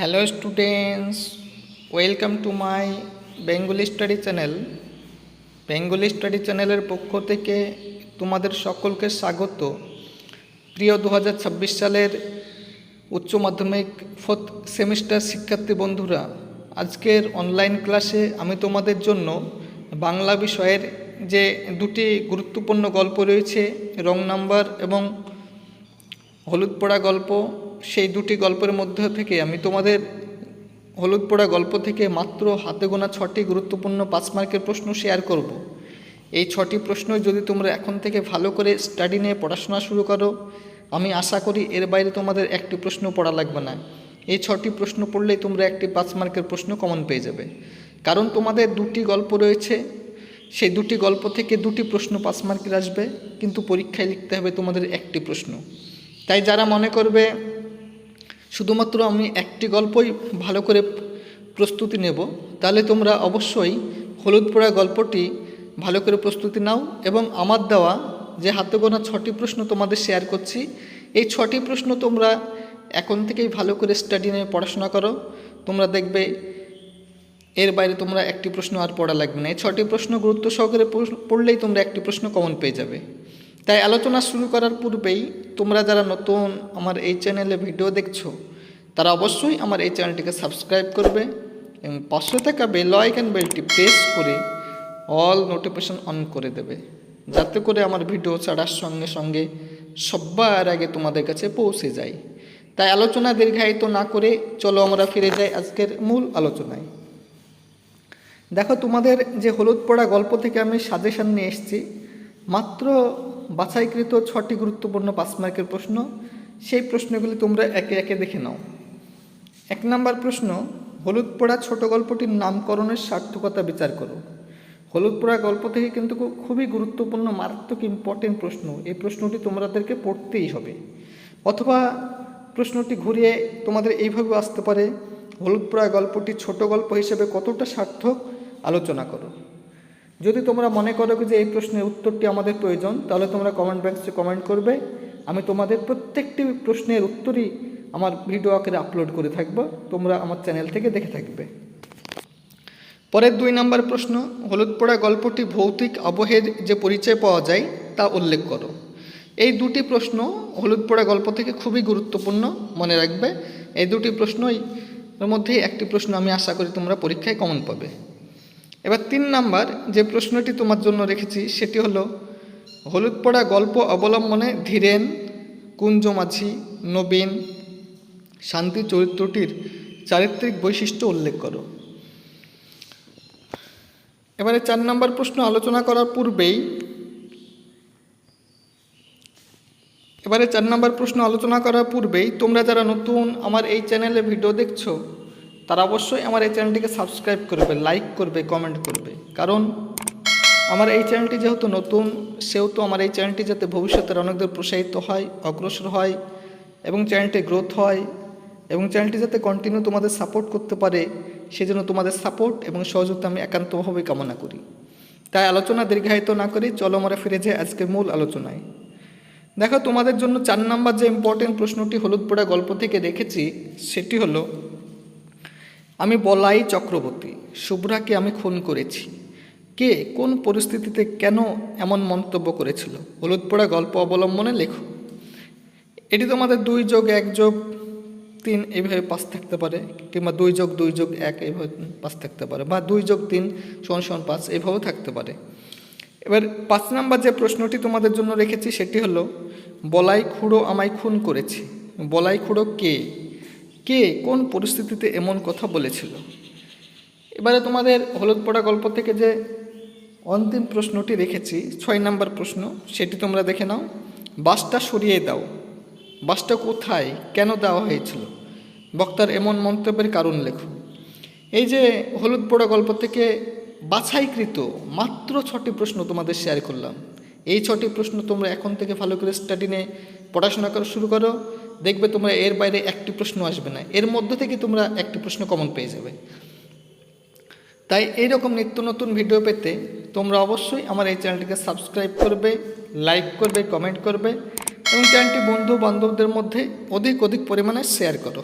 Hello students welcome to my Bengali study channel Bengali study চ্যানেলের পক্ষ থেকে তোমাদের সকলকে স্বাগত। প্রিয় দু হাজার ছাব্বিশ সালের উচ্চ মাধ্যমিক ফোর্থ সেমিস্টার শিক্ষার্থী বন্ধুরা, আজকের অনলাইন ক্লাসে আমি তোমাদের জন্য বাংলা বিষয়ের যে দুটি গুরুত্বপূর্ণ গল্প রয়েছে, রং নাম্বার এবং হলুদ পোড়া গল্প সেই দুটি গল্পের মধ্যে থেকে আমি তোমাদের হলুদ পোড়া গল্প থেকে মাত্র হাতে গোনা ছটি গুরুত্বপূর্ণ পাঁচ মার্কের প্রশ্ন শেয়ার করব। এই ছটি প্রশ্ন যদি তোমরা এখন থেকে ভালো করে স্টাডি নিয়ে পড়াশোনা শুরু করো, আমি আশা করি এর বাইরে তোমাদের একটি প্রশ্ন পড়া লাগবে না। এই ছটি প্রশ্ন পড়লেই তোমরা একটি পাঁচ মার্কের প্রশ্ন কমন পেয়ে যাবে। কারণ তোমাদের দুটি গল্প রয়েছে, সেই দুটি গল্প থেকে দুটি প্রশ্ন পাঁচ মার্কের আসবে, কিন্তু পরীক্ষায় লিখতে হবে তোমাদের একটি প্রশ্ন। তাই যারা মনে করবে শুধুমাত্র আমি একটি গল্পই ভালো করে প্রস্তুতি নেব। তাহলে তোমরা অবশ্যই হলুদ পোড়া গল্পটি ভালো করে প্রস্তুতি নাও এবং আমার দেওয়া যে হাতে গোনা ছটি প্রশ্ন তোমাদের শেয়ার করছি, এই ছটি প্রশ্ন তোমরা এখন থেকেই ভালো করে স্টাডি নিয়ে পড়াশোনা করো। তোমরা দেখবে এর বাইরে তোমরা একটি প্রশ্ন আর পড়া লাগবে না। এই ছটি প্রশ্ন গুরুত্ব সহকারে পড়লেই তোমরা একটি প্রশ্ন কমন পেয়ে যাবে। তাই আলোচনা শুরু করার পূর্বেই তোমরা যারা নতুন আমার এই চ্যানেলে ভিডিও দেখছ, তারা অবশ্যই আমার এই চ্যানেলটিকে সাবস্ক্রাইব করবে এবং পাশে থাকা বেল আইকন বেলটি প্রেস করে অল নোটিফিকেশন অন করে দেবে, যাতে করে আমার ভিডিও ছাড়ার সঙ্গে সঙ্গে সবার আগে তোমাদের কাছে পৌঁছে যায়। তাই আলোচনা দীর্ঘায়িত না করে চলো আমরা ফিরে যাই আজকের মূল আলোচনায়। দেখো তোমাদের যে হলুদ পড়া গল্প থেকে আমি সাজেশন নিয়ে এসেছি, মাত্র বাছাইকৃত ছটি গুরুত্বপূর্ণ পাঁচ মার্কের প্রশ্ন। সেই প্রশ্নগুলি তোমরা একে একে দেখে নাও। এক নম্বর প্রশ্ন, হলুদ পোড়া ছোট গল্পটির নামকরণের সার্থকতা বিচার করো। হলুদ পোড়া গল্প থেকে কিন্তু খুবই গুরুত্বপূর্ণ, মারাত্মক ইম্পর্টেন্ট প্রশ্ন। এই প্রশ্নটি তোমাদেরকে পড়তেই হবে। অথবা প্রশ্নটি ঘুরিয়ে তোমাদের এইভাবে আসতে পারে, হলুদ পোড়া গল্পটি ছোট গল্প হিসেবে কতটা সার্থক? আলোচনা করো। যদি তোমরা মনে করো যে এই প্রশ্নের উত্তরটি আমাদের প্রয়োজন, তাহলে তোমরা কমেন্ট বক্সে কমেন্ট করবে। আমি তোমাদের প্রত্যেকটি প্রশ্নের উত্তরই আমার ভিডিও আকারে আপলোড করে থাকব। তোমরা আমার চ্যানেল থেকে দেখে থাকবে। পরের দুই নম্বর প্রশ্ন হলুদ পোড়া গল্পটি ভৌতিক আবহের যে পরিচয় পাওয়া যায়, তা উল্লেখ করো। এই দুটি প্রশ্ন হলুদ পোড়া গল্প থেকে খুবই গুরুত্বপূর্ণ, মনে রাখবে। এই দুটি প্রশ্নই এর মধ্যে একটি প্রশ্ন আমি আশা করি তোমরা পরীক্ষায় কমন পাবে। এবার তিন নাম্বার যে প্রশ্নটি তোমার জন্য রেখেছি, সেটি হলো, হলুদ পড়া গল্প অবলম্বনে ধীরেন কুঞ্জ মাঝি নবীন, শান্তি চরিত্রটির চারিত্রিক বৈশিষ্ট্য উল্লেখ করো। এবারে চার নম্বর প্রশ্ন আলোচনা করার পূর্বেই, এবারে চার নম্বর প্রশ্ন আলোচনা করার পূর্বেই তোমরা যারা নতুন আমার এই চ্যানেলে ভিডিও দেখছ তারা অবশ্যই আমার এই চ্যানেলটিকে সাবস্ক্রাইব করবে লাইক করবে কমেন্ট করবে। কারণ আমার এই চ্যানেলটি যেহেতু নতুন, সেহেতু আমার এই চ্যানেলটি যাতে ভবিষ্যতের অনেকদের প্রসারিত হয়, অগ্রসর হয় এবং চ্যানেলটি গ্রোথ হয় এবং চ্যানেলটি যাতে কন্টিনিউ তোমাদের সাপোর্ট করতে পারে, সেজন্য তোমাদের সাপোর্ট এবং সহযোগিতা আমি একান্তভাবে কামনা করি। তাই আলোচনা দীর্ঘায়িত না করি চলো আমরা ফিরে যাই আজকের মূল আলোচনায়। দেখো, তোমাদের জন্য চার নাম্বার যে ইম্পর্টেন্ট প্রশ্নটি হলুদ পোড়া গল্প থেকে রেখেছি সেটি হলো আমি বলাই চক্রবর্তী, শুভ্রাকে আমি খুন করেছি। কে, কোন পরিস্থিতিতে কেন এমন মন্তব্য করেছিল? হলুদ পোড়া গল্প অবলম্বনে লেখো। এটি তোমাদের দুই যোগ এক যোগ তিন এইভাবে পাস থাকতে পারে, কিংবা দুই যোগ দুই যোগ এক এইভাবে পাস থাকতে পারে, বা দুই যোগ তিন সমান সমান পাঁচ এইভাবেও থাকতে পারে। এবার পাঁচ নাম্বার যে প্রশ্নটি তোমাদের জন্য রেখেছি সেটি হলো, বলাই খুঁড়ো আমায় খুন করেছে। বলাই খুঁড়ো কে? কে কোন পরিস্থিতিতে এমন কথা বলেছিল? এবারে তোমাদের হলুদ পড়া গল্প থেকে যে অন্তিম প্রশ্নটি রেখেছি, ছয় নাম্বার প্রশ্ন, সেটি তোমরা দেখে নাও। বাসটা সরিয়ে দাও। বাসটা কোথায়? কেন দেওয়া হয়েছিল? বক্তার এমন মন্তব্যের কারণ লেখো। এই যে হলুদ পোড়া গল্প থেকে বাছাইকৃত মাত্র ছটি প্রশ্ন তোমাদের শেয়ার করলাম। এই ছটি প্রশ্ন তোমরা এখন থেকে ভালো করে স্টাডি নিয়ে পড়াশোনা করা শুরু করো। দেখবে তোমরা এর বাইরে একটি প্রশ্ন আসবে না। এর মধ্যে থেকে তোমরা একটি প্রশ্ন কমন পেয়ে যাবে। তাই এইরকম নিত্য নতুন ভিডিও পেতে তোমরা অবশ্যই আমার এই চ্যানেলটিকে সাবস্ক্রাইব করবে লাইক করবে কমেন্ট করবে এবং চ্যানেলটি বন্ধু বান্ধবদের মধ্যে অধিক অধিক পরিমাণে শেয়ার করো।